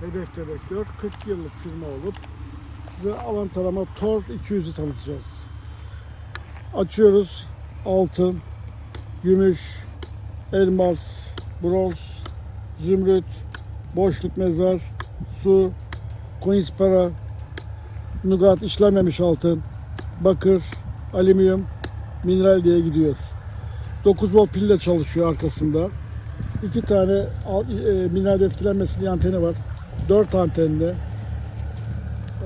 Hedef Dedektör 40 yıllık firma olup size alan tarama TOR 200'ü tanıtacağız. Açıyoruz. Altın, gümüş, elmas, bronz, zümrüt, boşluk mezar, su, coins para, nugat işlenmemiş altın, bakır, alüminyum, mineral diye gidiyor. 9 volt pille çalışıyor arkasında. İki tane e, mineral etkilenmesinin anteni var. 4 antenli.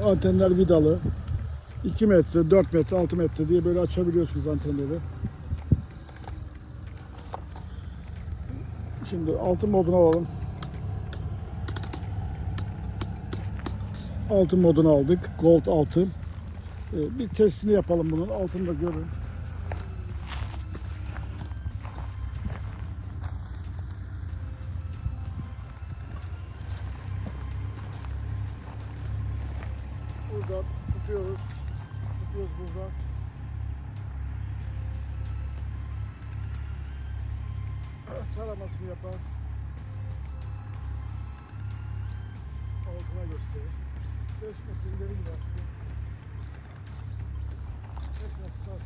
Antenler vidalı. 2 metre, 4 metre, 6 metre diye böyle açabiliyorsunuz antenleri. Şimdi altın modunu alalım. Altın modunu aldık. Gold altın. Ee, Bir testini yapalım bunun. Altını da görün. Burada tutuyoruz. Tutuyoruz burada. Taramasını yapar. Altına gösterir. 5 metre ileri gidersin. 5 metre sarsın.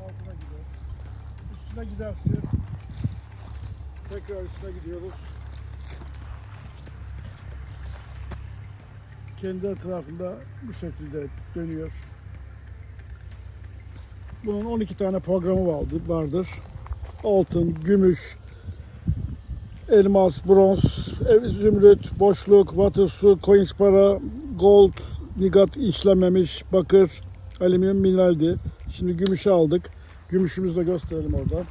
Altına gider. Üstüne gidersin. Tekrar üstüne gidiyoruz. Kendi etrafında bu şekilde dönüyor. Bunun 12 tane programı vardı, vardır. Altın, gümüş, elmas, bronz, zümrüt, boşluk, water su, coins para, gold, nigat işlenmemiş, bakır, alüminyum, mineraldi. Şimdi gümüşü aldık. Gümüşümüzü de gösterelim orada.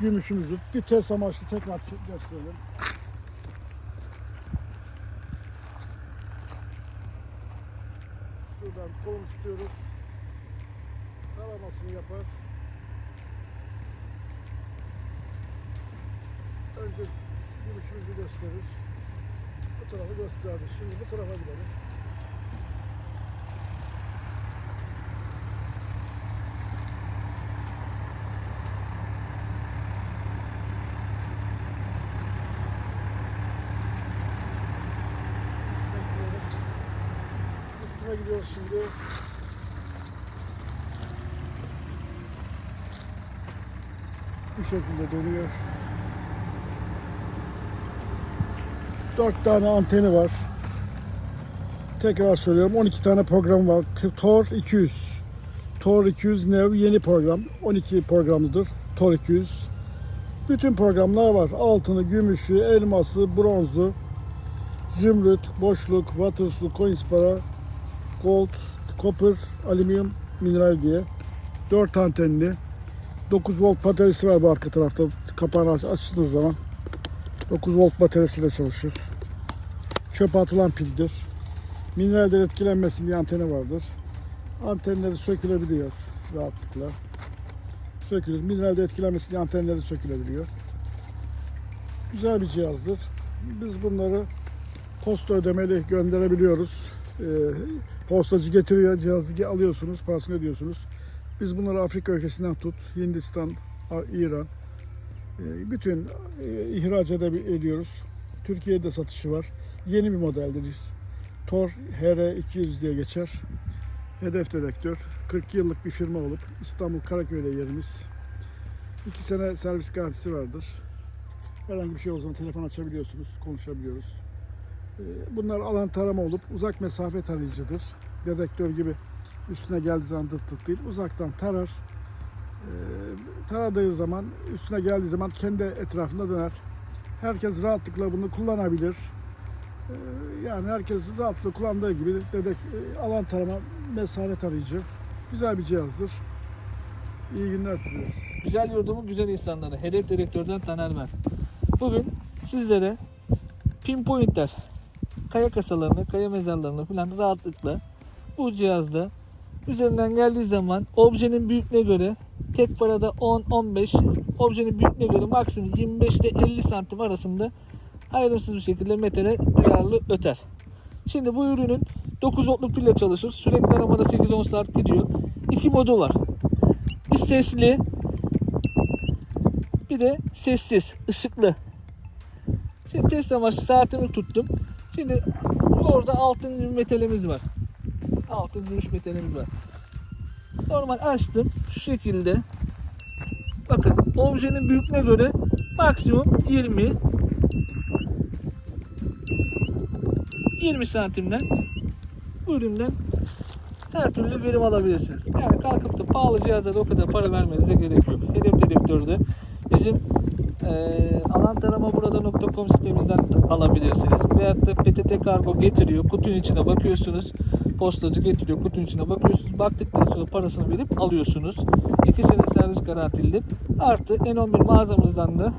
Gümüşümüzü bir test amaçlı tekrar gösterelim. Şuradan kolunu tutuyoruz. Taramasını yapar. Önce gümüşümüzü gösterir. Bu tarafı gösterdi. Şimdi bu tarafa gidelim. Üstüne gidiyoruz. Şimdi. Bu şekilde dönüyor. Dört tane anteni var. Tekrar söylüyorum 12 tane program var. Tor 200. Tor 200 Nev yeni program. 12 programlıdır. Tor 200. Bütün programlar var. Altını, gümüşü, elması, bronzu, zümrüt, boşluk, water su, coins para, gold, copper, alüminyum, mineral diye. 4 antenli. 9 volt bataryası var bu arka tarafta. Kapağını aç- açtığınız zaman 9 volt bataryasıyla çalışır. Çöpe atılan pildir. Mineralden etkilenmesin diye anteni vardır. Antenleri sökülebiliyor rahatlıkla. Sökülür. Mineralde etkilenmesin diye antenleri sökülebiliyor. Güzel bir cihazdır. Biz bunları posta ödemeli gönderebiliyoruz. Ee, postacı getiriyor cihazı alıyorsunuz, parasını ödüyorsunuz. Biz bunları Afrika ülkesinden tut, Hindistan, İran, e, bütün e, ihraç ediyoruz. Türkiye'de satışı var. Yeni bir modeldir. Tor HR200 diye geçer. Hedef dedektör. 40 yıllık bir firma olup İstanbul Karaköy'de yerimiz. 2 sene servis garantisi vardır. Herhangi bir şey olduğu telefon açabiliyorsunuz, konuşabiliyoruz. Ee, Bunlar alan tarama olup uzak mesafe tarayıcıdır. Dedektör gibi üstüne geldiği zaman dıt dıt değil. Uzaktan tarar. Ee, Taradığı zaman, üstüne geldiği zaman kendi etrafında döner. Herkes rahatlıkla bunu kullanabilir. Ee, Yani herkes rahatlıkla kullandığı gibi dedek, e, alan tarama mesafe tarayıcı. Güzel bir cihazdır. İyi günler dileriz. Güzel yurdumun güzel insanları. Hedef direktörden Taner ben. Bugün sizlere pinpointler, kaya kasalarını, kaya mezarlarını falan rahatlıkla bu cihazda üzerinden geldiği zaman objenin büyüklüğüne göre tek parada 10-15, objenin büyüklüğüne göre maksimum 25 ile 50 santim arasında ayrımsız bir şekilde metale duyarlı öter. Şimdi bu ürünün 9 voltluk pille çalışır. Sürekli aramada 8-10 saat gidiyor. İki modu var. Bir sesli bir de sessiz, ışıklı. Şimdi test amaçlı saatimi tuttum. Şimdi orada altın metalimiz var. Altın gümüş metalimiz var. Normal açtım. Şu şekilde. Bakın objenin büyüklüğüne göre maksimum 20 20 santimden bu üründen her türlü verim alabilirsiniz. Yani kalkıp da pahalı cihazlara o kadar para vermenize gerek yok. Hedef dedektörü de bizim eee alantaramaburada.com sitemizden alabilirsiniz. Veyahut da PTT Kargo getiriyor. Kutunun içine bakıyorsunuz. Postacı getiriyor. Kutunun içine bakıyorsunuz. Baktıktan sonra parasını verip alıyorsunuz. 2 sene servis garantilidir. Artı N11 mağazamızdan da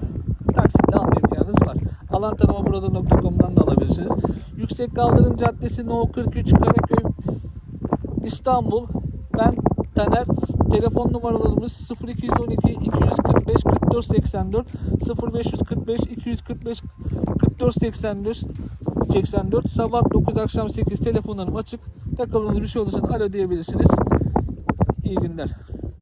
taksitle alma imkanınız var. Alantaramaburada.com'dan da alabilirsiniz. Yüksek Kaldırım Caddesi No 43 Karaköy İstanbul. Ben Taner. Telefon numaralarımız 0212 245 44 84 0545 245 44 84 84 sabah 9 akşam 8 telefonlarım açık. Takıldığınız bir şey olursa alo diyebilirsiniz. İyi günler.